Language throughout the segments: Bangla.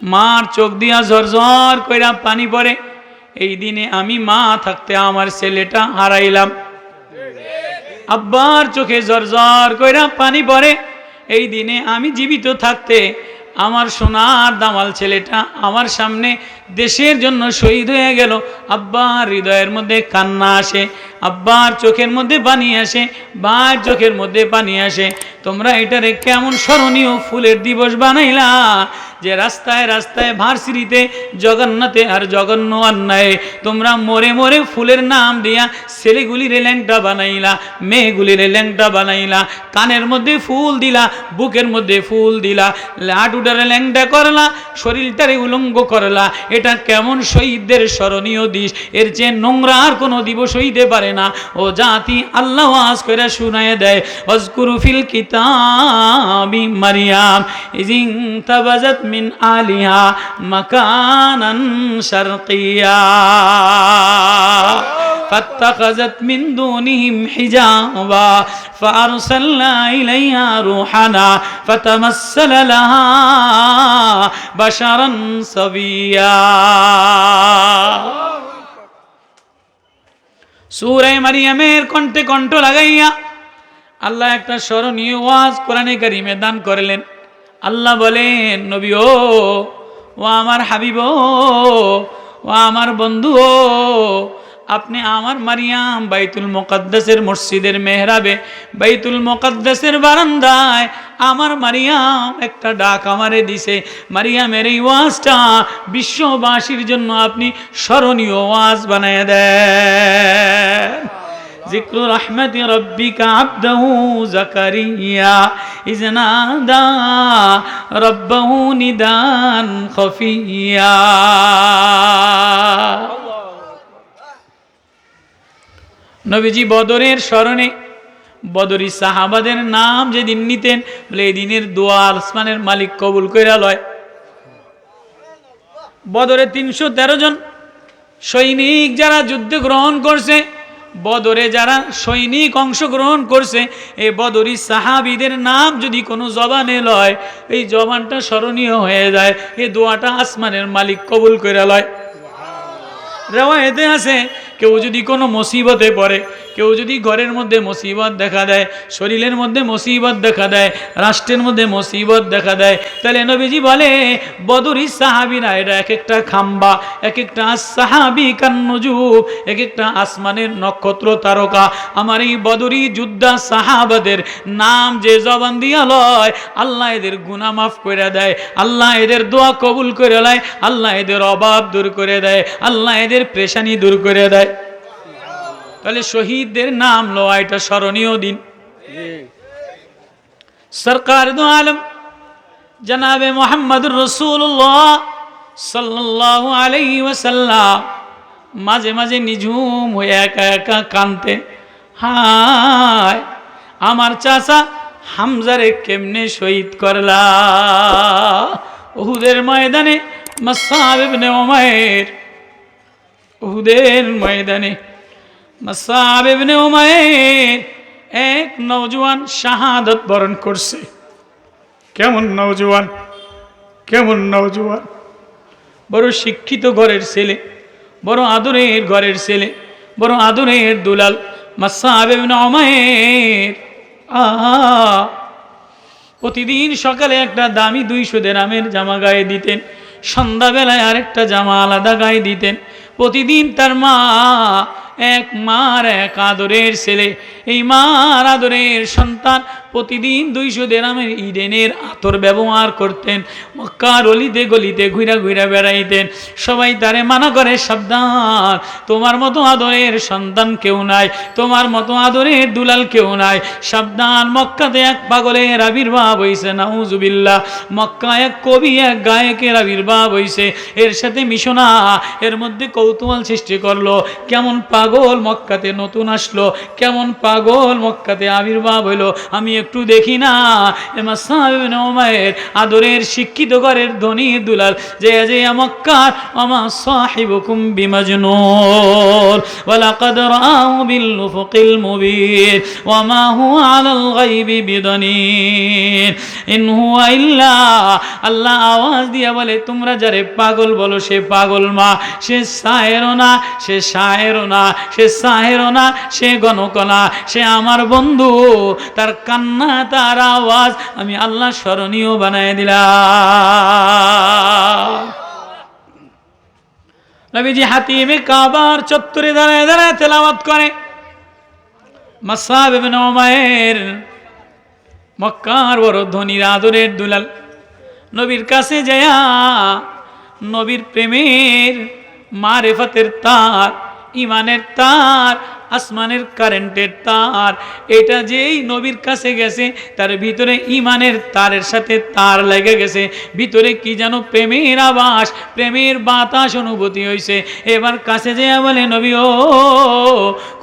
মার চোখ দিয়া ঝরঝর কইরা পানি পড়ে। এই দিনে আমি মা থাকতে আমার ছেলেটা হারাইলাম। আব্বার চোখে ঝরঝর কইরা পানি পড়ে। এই দিনে আমি জীবিত থাকতে আমার সোনার দামাল ছেলেটা আমার সামনে দেশের জন্য শহীদ হয়ে গেল। আব্বার হৃদয়ের মধ্যে কান্না আসে, আব্বার চোখের মধ্যে পানি আসে বার চোখের মধ্যে পানি আসে। তোমরা এটারে কেমন স্মরণীয় ফুলের দিবস বানাইলা যে রাস্তায় রাস্তায় ভার্সিটিতে জগন্নাথে আর জগন্ন অন্যায় তোমরা মরে মরে ফুলের নাম দিয়া ছেলেগুলির ল্যাংটা বানাইলা, মেয়েগুলির ল্যাংটা বানাইলা, কানের মধ্যে ফুল দিলা, বুকের মধ্যে ফুল দিলা লাটুটারে ল্যাংটা করলা, শরীরটারে উলঙ্গ করলা এটা কেমন শহীদদের স্মরণীয় দিস এর চেয়ে নোংরা আর কোনো দিবস হইতে পারে না। ও জাতি, আল্লাহ আজ করে শুনায় দেয় অজকুরু ফিল কিতাবি মারিয়াম, ইজিং তাবাজাত মিন আলিহা মাকানান শারকিয়া। فاتخذت من دونهم حجابا فأرسلنا إليها روحنا فتمثل لها بشرا سويا সুরে মারিয়ামের কণ্ঠে কণ্ঠ লাগাইয়া আল্লাহ একটা স্মরণীয় ওয়াজ কোরআনে কারিমে দান করলেন আল্লাহ বলেন নবী ও ও আমার হাবিব ও ও আমার বন্ধু ও আপনি আমার মারিয়াম বাইতুল মোকাদ্দাসের মসজিদের মেহরাবে বাইতুল মোকাদ্দাসের বারান্দায় আমার মারিয়াম একটা ডাক আমারে দিছে মারিয়ামের এই ওয়াজটা বিশ্ববাসীর জন্য আপনি স্মরণীয় ওয়াজ বানায় দেন ذكر رحمة ربك عبده زكريا إذ نادى ربه نداء خفيا নবীজি বদরের স্মরণে, বদরি সাহাবাদের নাম যেদিন নিতেন, বলে এই দিনের দোয়া আসমানের মালিক কবুল কইরা লয়। বদরে তিনশো তেরো জন সৈনিক যারা যুদ্ধ গ্রহণ করছে, বদরে যারা সৈনিক অংশগ্রহণ করছে এই বদরি সাহাবিদের নাম যদি কোনো জবানে লয়, এই জবানটা স্মরণীয় হয়ে যায় এই দোয়াটা আসমানের মালিক কবুল করে লয়। রেওয়ায়তে আছে কেউ যদি কোনো মুসিবতে পড়ে কেউ যদি ঘরের মধ্যে মুসিবত দেখা দেয়, শরীরের মধ্যে মুসিবত দেখা দেয়, রাষ্ট্রের মধ্যে মুসিবত দেখা দেয়, তাহলে নবীজি বলে, বদরি সাহাবিরা এটা এক একটা খাম্বা এক একটা সাহাবি কান্নজুব এক একটা আসমানের নক্ষত্র তারকা। আমার এই বদরি যুদ্ধা সাহাবাদের নাম যে জবান দিয়া লয়, আল্লাহ এদের গুনাহ মাফ করে দেয়, আল্লাহ এদের দোয়া কবুল করে দেয় আল্লাহ এদের অভাব দূর করে দেয়, আল্লাহ এদের প্রেশানি দূর করে দেয়। তাহলে শহীদদের নাম লওয়া এটা স্মরণীয় দিন। সরকার আলম জনাবে মোহাম্মদুর রসুল্লাহ সাল্লাহ আলাই ওসাল্লাম মাঝে মাঝে নিঝুম হয়ে একা একা কানতে হায়, আমার চাচা হামজারে কেমনে শহীদ করলা? উহুদের ময়দানে মাসাব ইবনে ওমায়ের উহুদের ময়দানে এক নওজোয়ান শাহাদত বরণ করছে। কেমন নওজোয়ান? কেমন নওজোয়ান? বড় শিক্ষিত ঘরের ছেলে, বড় আদরের ঘরের ছেলে, বড় আদরের দুলাল মাসাব ইবনে উমায়ের আহা! প্রতিদিন সকালে একটা দামি দুইশো দেরামের জামা গায়ে দিতেন, সন্ধ্যাবেলায় আরেকটা জামা আলাদা গায়ে দিতেন। প্রতিদিন তার মা এক মার এক আদরের ছেলে। এই মার আদরের সন্তান প্রতিদিন দুইশো দেরামের ইডেনের আতর ব্যবহার করতেন। মক্কার অলিতে গলিতে ঘুরা ঘুরা বেড়াইতেন। সবাই তারে মানা করে, সাবধান, তোমার মতো আদরের সন্তান কেউ নাই, তোমার মতো আদরের দুলাল কেউ নাই। সাবধান, মক্কাতে এক পাগলের আবির্ভাব হইছে, নাউজুবিল্লাহ। মক্কা এক কবি, এক গায়কের আবির্ভাব হইছে। এর সাথে মিশনা এর মধ্যে কৌতূহল সৃষ্টি করল। কেমন পাগল মক্কাতে নতুন আসলো, কেমন পাগল মক্কাতে আবির্ভাব হইল। আমি একটু দেখি না। ইবনে আদরের শিক্ষিত ঘরের ধনী দুলাল, যে যে মক্কার আমা সাহিবুকুম বিমাজনুন ওয়ালাকাদ আল্লাহ আওয়াজ দিয়া বলে, তোমরা যারে পাগল বলো, সে পাগল মা, সে না, সে সাহেরও না, সে সাহেরও না, সে গণকনা সে আমার বন্ধু, তার কান্না তার আওয়াজ আমি আল্লাহ স্মরণীয় বানায় দিলাম। হাতিমে কাবার চত্বরে দাঁড়ায় দাঁড়ায় করে। মাসাব মক্কার বড় ধনীর আদরের দুলাল নবীর কাছে যায়া নবীর প্রেমের মারেফতের তার, ইমানের তার আসমানের কারেন্টের তার। এটা যেই নবীর কাছে গেছে, তার ভিতরে ইমানের তারের সাথে তার লেগে গেছে। ভিতরে কি যেন প্রেমের আবাস প্রেমের বাতাস অনুভূতি হয়েছে এবার কাছে যে বলে, নবী ও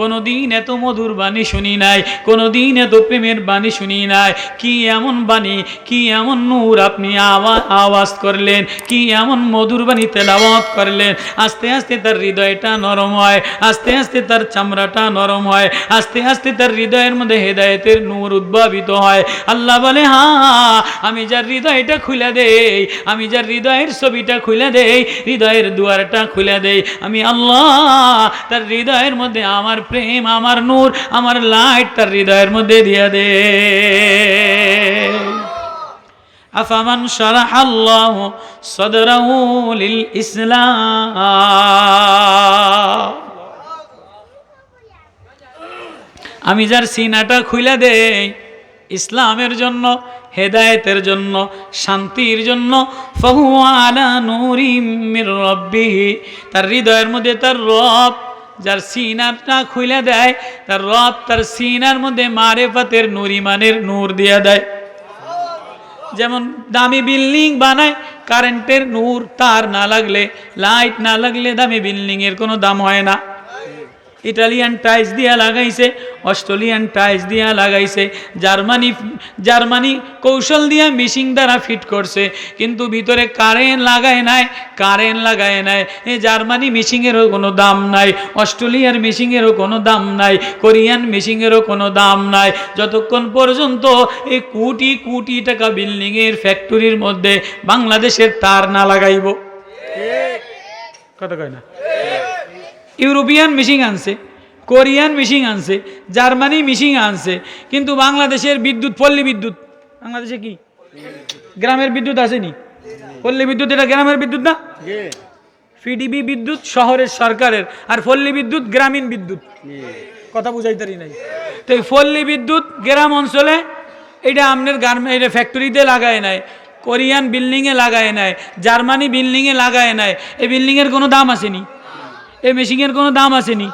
কোনো দিন এত মধুর বাণী শুনি নাই কোনো দিন এত প্রেমের বাণী শুনি নাই। কি এমন বাণী, কি এমন নূর আপনি আওয়াজ আওয়াজ করলেন, কি এমন মধুর বাণী তেলাওয়াত করলেন। আস্তে আস্তে তার হৃদয়টা নরম হয়, আস্তে আস্তে তার চামড়াটা নরম হয়। আস্তে আস্তে তার হৃদয়ের মধ্যে হেদায়েতের নূর উদ্ভাবিত হয়। আল্লাহ বলে হ্যাঁ আমি যার হৃদয়টা খুলে দেই, আমি যার হৃদয়ের ছবিটা খুলে দেই, হৃদয়ের দুয়ারটা খুলে দেই, আমি আল্লাহ তার হৃদয়ের মধ্যে আমার প্রেম, আমার নূর, আমার লাইট তার হৃদয়ের মধ্যে দিয়ে দে আফামান শারাহ আল্লাহ সদরাহু লিল ইসলাম। আমি যার সিনাটা খুলে দেই, ইসলামের জন্য, হেদায়েতের জন্য, শান্তির জন্য তার হৃদয়ের মধ্যে তার রব, যার সিনারটা খুলে দেয়, তার রব তার সিনার মধ্যে মারেফাতের নুরিমানের নূর দিয়ে দেয়। যেমন দামি বিল্ডিং বানায়, কারেন্টের নূর তার না লাগলে, লাইট না লাগলে দামি বিল্ডিংয়ের কোনো দাম হয় না। ইটালিয়ান টাইলস দিয়া লাগাইছে, অস্ট্রেলিয়ান টাইলস দিয়া লাগাইছে। জার্মানি জার্মানি কৌশল দিয়া মেশিন দ্বারা ফিট করছে, কিন্তু ভিতরে কারেন্ট লাগায় নাই, কারেন্ট লাগায় নাই। এ জার্মানি মেশিনেরও কোনো দাম নাই, অস্ট্রেলিয়ার মিশিংয়েরও কোনো দাম নাই, কোরিয়ান মেশিনেরও কোনো দাম নাই। যতক্ষণ পর্যন্ত এই কোটি কোটি টাকা বিল্ডিংয়ের ফ্যাক্টরির মধ্যে বাংলাদেশের তার না লাগাইব। কথা কয় না। ইউরোপিয়ান মিশিং আনছে কোরিয়ান মিশিং আনছে জার্মানি মিশিং আনছে কিন্তু বাংলাদেশের বিদ্যুৎ পল্লী বিদ্যুৎ বাংলাদেশে কি? গ্রামের বিদ্যুৎ আসেনি। পল্লী বিদ্যুৎ এটা গ্রামের বিদ্যুৎ না? পিডিবি বিদ্যুৎ শহরের সরকারের আর পল্লী বিদ্যুৎ গ্রামীণ বিদ্যুৎ। কথা বুঝাইতারি নাই। তো এই পল্লী বিদ্যুৎ গ্রাম অঞ্চলে এটা আপনার গার্মে এটা ফ্যাক্টরিতে লাগায় নাই কোরিয়ান বিল্ডিংয়ে লাগায় নাই জার্মানি বিল্ডিংয়ে লাগায় নাই এই বিল্ডিংয়ের কোনো দাম আসেনি। এই মেশিনের কোনো দাম আসেনি।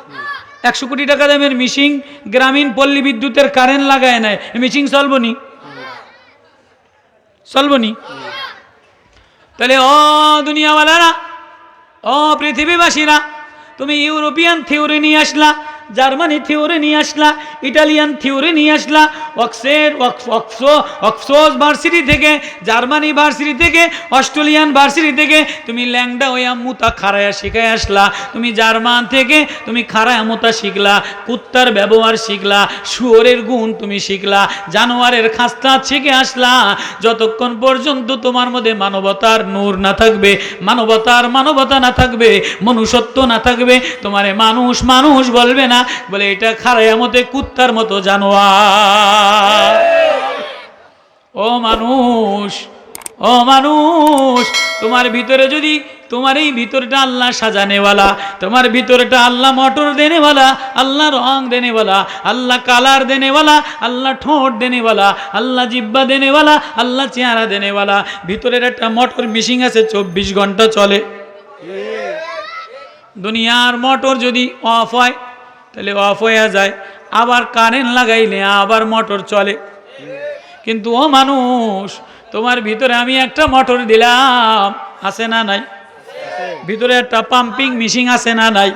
একশো কোটি টাকা দামের মিশিং গ্রামীণ পল্লী বিদ্যুতের কারেন্ট লাগায় এই মিশিং চলবনি চলবো নি? তাহলে, ও দুনিয়াওয়ালারা, ও পৃথিবীবাসীরা, তুমি ইউরোপিয়ান থিওরি নিয়ে আসলা। জার্মানি থিওরি নিয়ে আসলা, ইটালিয়ান থিওরি নিয়ে আসলা, অক্সের, অক্সো অক্সোস ভার্সিটি থেকে, জার্মানি ভার্সিটি থেকে, অস্ট্রেলিয়ান ভার্সিটি থেকে, তুমি ল্যাংডা ওয়া মুতা খারায়া শিখাই আসলা, তুমি জার্মান থেকে তুমি খারায়া মুতা শিখলা, কুত্তার ব্যবহার শিখলা, শুয়োরের গুণ তুমি শিখলা, জানোয়ারের খাস্তা শিখে আসলা, যতক্ষণ পর্যন্ত তোমার মধ্যে মানবতার নূর না থাকবে, মানবতার মানবতা না থাকবে, মনুষ্যত্ব না থাকবে, তোমারে মানুষ মানুষ বলবে না বলে, এটা খারায়া মতে কুত্তার মতো জানোয়ার। ও মানুষ ও মানুষ, তোমার ভিতরে যদি, তোমার এই ভিতরটা আল্লাহ সাজানেওয়ালা, তোমার ভিতরটা আল্লাহ মটর দেনেওয়ালা, আল্লাহ রং দেনেওয়ালা, আল্লাহ কালার দেনেওয়ালা, আল্লাহ ঠোঁট দেনেওয়ালা, আল্লাহ জিব্বা দেনেওয়ালা, আল্লাহ চেহারা দেনেওয়ালা, ভিতরের একটা মোটর মিশিং আছে, চব্বিশ ঘণ্টা চলে। দুনিয়ার মোটর যদি অফ হয় তাহলে অফ হয়ে যায়। আবার কারেন্ট লাগাইলে আবার মোটর চলে। কিন্তু ও মানুষ, তোমার ভিতরে আমি একটা মোটর দিলাম, আছে না নাই? ভিতরে একটা পাম্পিং মেশিন আছে না নাই?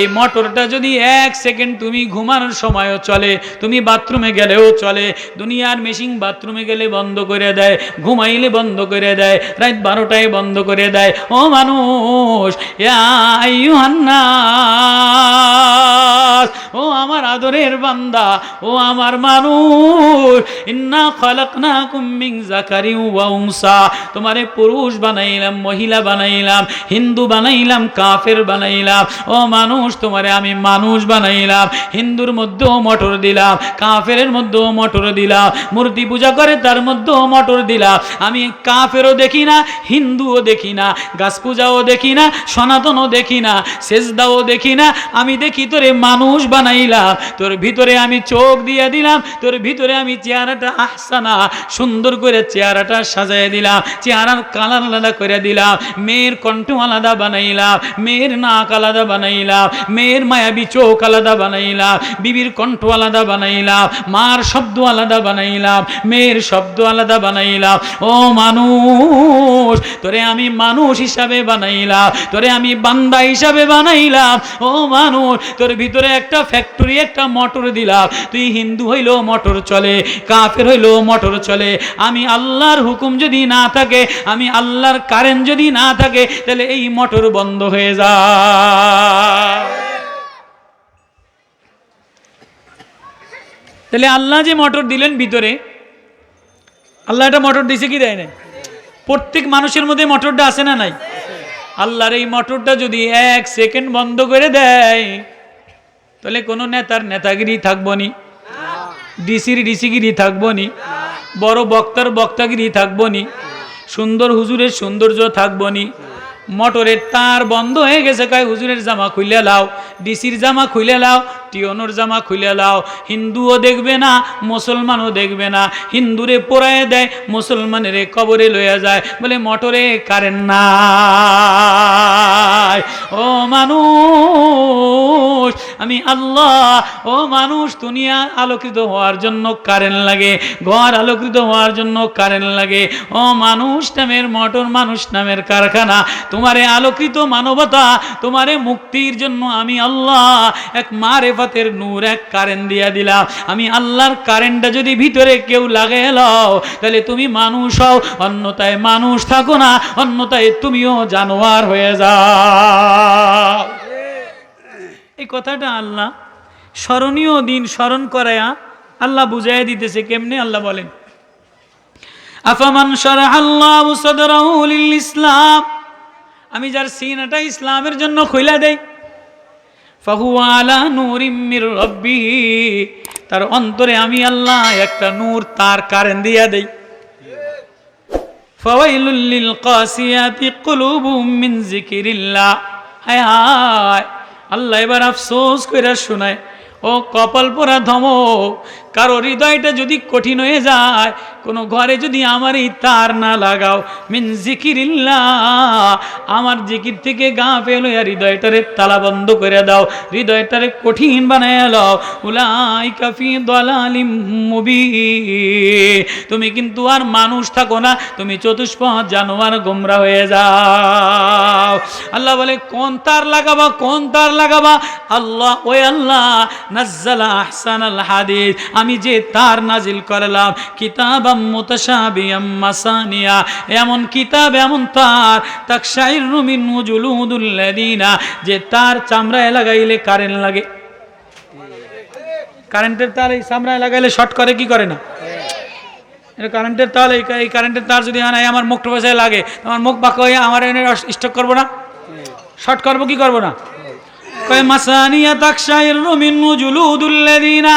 এই মোটরটা যদি এক সেকেন্ড তুমি ঘুমানোর সময়ও চলে, তুমি বাথরুমে গেলেও চলে, দুনিয়ার মেশিন বাথরুমে গেলে বন্ধ করে দেয়, ঘুমাইলে বন্ধ করে দেয়, রাত বারোটায় বন্ধ করে দেয়, ও মানুষ ও আমার আদরের বান্দা, ও আমার মানুষ, ইন্না খালাকনাকুম মিন যাকারিন ওয়া উনসা, তোমারে পুরুষ বানাইলাম, মহিলা বানাইলাম, হিন্দু বানাইলাম, কাফের বানাইলাম, ও মানুষ, তোমারে আমি মানুষ বানাইলাম। হিন্দুর মধ্যেও মটর দিলাম কাফের মধ্যেও মটর দিলাম, মূর্তি পূজা করে তার মধ্যেও মটর দিলাম। আমি কাফেরও দেখি না, হিন্দুও দেখি না, গাছ পূজাও দেখি না, সনাতনও দেখি না, সেজদাও দেখি না। আমি দেখি তোরে মানুষ বানাইলাম, তোর ভিতরে আমি চোখ দিয়ে দিলাম, তোর ভিতরে আমি চেহারাটা আহসানা, সুন্দর করে চেহারাটা সাজাই দিলাম, চেহারার কালার আলাদা করে দিলাম, মেয়ের কণ্ঠ আলাদা বানাইলাম, মেয়ের নাক আলাদা বানাইলাম। মেয়ের মায়াবী চোখ আলাদা বানাইলাম বিবির কণ্ঠ আলাদা বানাইলাম মার শব্দ আলাদা বানাইলাম মেয়ের শব্দ আলাদা বানাইলাম ও মানুষ, তোরে আমি মানুষ হিসাবে বানাইলাম তোরে আমি বান্দা হিসাবে বানাইলাম ও মানুষ, তোর ভিতরে একটা ফ্যাক্টরি একটা মোটর দিলাম তুই হিন্দু হইলেও মোটর চলে, কাফের হইলেও মোটর চলে। আমি আল্লাহর হুকুম যদি না থাকে, আমি আল্লাহর কারেন্ট যদি না থাকে, তাহলে এই মোটর বন্ধ হয়ে যায়। তাহলে আল্লাহ যে মোটর দিলেন ভিতরে, আল্লাহ একটা মোটর দিছে কি দেয় না প্রত্যেক মানুষের মধ্যে মোটরটা আছে না নাই? আল্লাহর এই মোটরটা যদি এক সেকেন্ড বন্ধ করে দেয়, তাহলে কোনো নেতার নেতাগিরি থাকব নি, ডিসির ডিসিগিরি থাকব নি, বড় বক্তার বক্তাগিরি থাকব নি, সুন্দর হুজুরের সৌন্দর্য থাকব নি মোটরের তার বন্ধ হয়ে গেছে কয় হুজুরের জামা খুলে লাও ডিসির জামা খুলে লাও টিয়নোর জামা খুলে লাও হিন্দুও দেখবে না, মুসলমানও দেখবে না। হিন্দুরে পোড়ায় দেয়, মুসলমানের কবরে লইয়া যায়। বলে, মোটরে কারেন্ট না ও মানুষ, আমি আল্লাহ। ও মানুষ, দুনিয়া আলোকিত হওয়ার জন্য কারেন্ট লাগে। ঘর আলোকিত হওয়ার জন্য কারেন্ট লাগে। ও মানুষ নামের মটর মানুষ নামের কারখানা। তোমারে আলোকিত মানবতা, তোমারে মুক্তির জন্য আমি আল্লাহ। এক মারেফাতের নূর এক কারেন্ট দিয়া দিলাম। আমি আল্লাহর কারেন্টটা যদি ভিতরে কেউ লাগে লাও, তাহলে তুমি মানুষ হও অন্যতায় মানুষ থাকো না অন্যতায় তুমিও জানোয়ার হয়ে যাও। এই কথাটা আল্লাহ স্মরণীয় দিন স্মরণ করায়া আল্লাহ বুঝাই দিতেছে, কেমনে আল্লাহ বলেন? আফামান আল্লাহ ইসলাম। আমি যার সিনাটা ইসলামের জন্য খুইলা দেই ফাহু আলা ইম্মির মির রব্বিহি। তার অন্তরে আমি আল্লাহ একটা নূর তার কারেন দিয়া দেই। ফাওয়াইলুল লিল কাসিয়াতি কুলুবুম মিন যিকিরিল্লাহ। হায় হায়, আল্লাহ এবার আফসোস কইরা শোনায়, ও কপাল পোড়া ধমক কারও হৃদয়টা যদি কঠিন হয়ে যায়, কোনো ঘরে যদি আমার এই তার না লাগাও, মিন জিকিরিল্লাহ, আমার জিকির থেকে গা পেল হৃদয়টারে তালা বন্ধ করে দাও, হৃদয়টারে কঠিন বানায় লাও উলাই কাফি দলালিম মুবি তুমি কিন্তু আর মানুষ থাকো না, তুমি চতুষ্পদ জানোয়ার গোমরা হয়ে যাও। আল্লাহ বলে, কোন তার লাগাবা, কোন তার লাগাবা? আল্লাহ, ওই আল্লাহ, নাজ্জালা আহসান আল হাদিস। আমি যে তার নাজিল করলাম কিতাব মাসানিয়া। এমন কিতাব, এমন তার, তাকশাইর রুমিন জুলুদুল্লাদিনা যে তার চামড়ায় লাগাইলে কারেন্ট লাগে। কারেন্টের তার এই চামড়ায় লাগাইলে শর্ট করে কি করে না? কারেন্টের তার, এই কারেন্টের তার যদি আনাই আমার মুখ পয়সায় লাগে আমার মুখ বাঁকা হয়ে আমার এনে স্টক করব না? শর্ট করব কি করব না? কয়, মাসানিয়া তাকশাইর রুমিন জুলুদুল্লাদিনা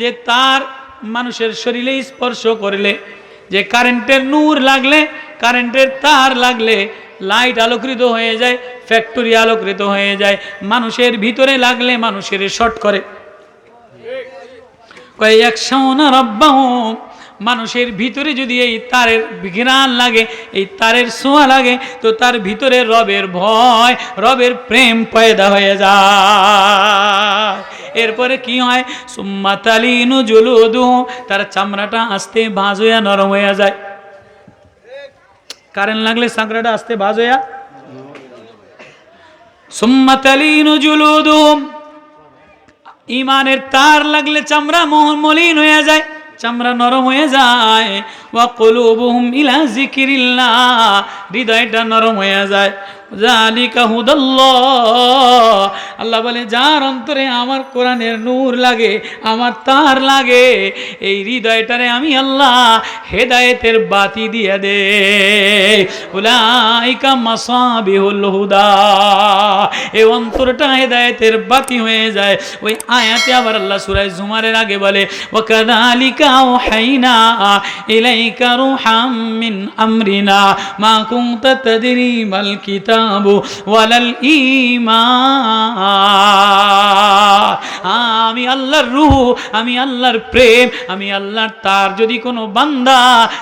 যে তার মানুষের শরীরে স্পর্শ করলে, যে কারেন্টের নূর লাগলে কারেন্টের তার লাগলে লাইট আলোকৃত হয়ে যায় ফ্যাক্টরি আলোকৃত হয়ে যায়, মানুষের ভিতরে লাগলে মানুষের শর্ট করে। মানুষের ভিতরে যদি এই তারের ঘ্রাণ লাগে, এই তারের ছোঁয়া লাগে, তো তার ভিতরে রবের ভয়, রবের প্রেম পয়দা হয়ে যায়। এরপরে কি হয়? সুম্মা তালিনু জুলুদু, তার চামড়াটা আস্তে ভাঁজ হইয়া নরম হইয়া যায়। কারেন্ট লাগলে চামড়াটা আস্তে ভাঁজ হইয়া। সুম্মাতালিনু জুলুদুহুম ইমানের তার লাগলে চামড়া মলিন হয়ে যায়, চামড়া নরম হয়ে যায়। ওয়া কলুবুহুম ইলা জিকিরিল্লাহ হৃদয়টা নরম হয়ে যায়। জালিকা হুদাল্লাহ আল্লাহ বলে, যার অন্তরে আমার কোরআনের নূর লাগে, আমার তার লাগে, এই হৃদয়টারে আমি আল্লাহ হেদায়েতের বাতি দিয়ে দে। উলাইকা যায়। ওই আয়াতে আবার আল্লাহ সূরা জুমারের আগে বলে আমরিনা, মা কিতাবু ওয়ালাল ঈমান। আমি আল্লাহর রূহ, আমি আল্লাহর প্রেম, আমি আল্লাহর তার। যদি কোনো বান্দা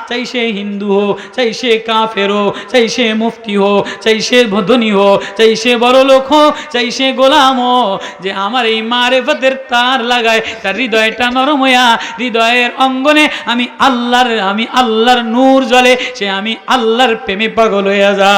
চাই সে হিন্দু হো, চাই সে কাফের হো, চাই সে মুফতি হো, চাই সে ধনী হো, চাই সে বড় লোক হো, চাই সে গোলাম হো, যে আমার এই মারেফতের তার লাগায়, তার হৃদয়টা নরম হইয়া হৃদয়ের অঙ্গনে আমি আল্লাহর আমি আল্লাহর নূর জলে সে আমি আল্লাহর প্রেমে পাগল হইয়া যা